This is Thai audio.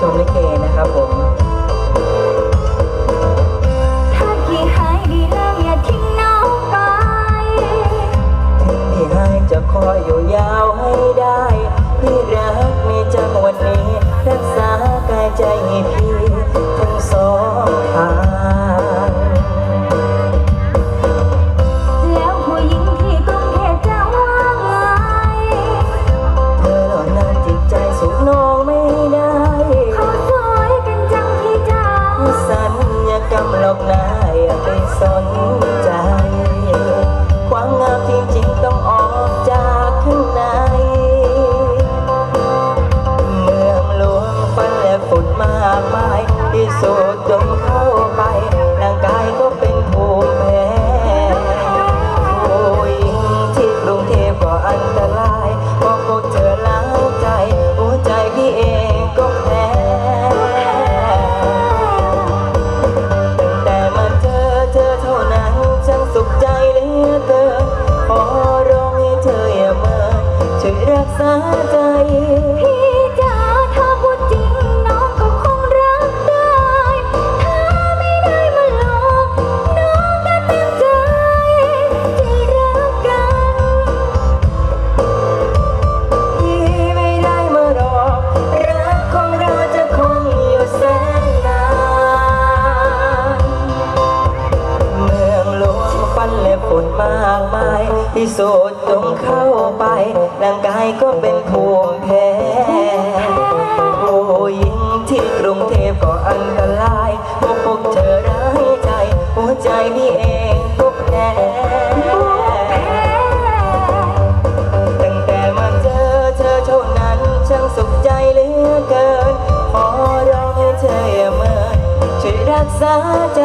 ชมลิเกนะครับผมถ้าพี่หายดีแล้วอย่าทิ้งน้องไปพี่หายจะคอยอยู่ยาวให้ได้ พี่รักมีจังวันนี้ รักษากายใจำหรอกนะอย่าไปสน พิสูจน์จงเข้าไปร่างกายก็เป็นภูมิแพ้ผู้หญิงที่กรุงเทพก็อันตรายพวกพวกเธอร้ายใจ หัวใจนี่เองก็แพ้ตั้งแต่มาเจอเธอเท่านั้นช่างสุขใจเหลือเกิน ขอร้องให้เธอเมินช่วยรักษาใจ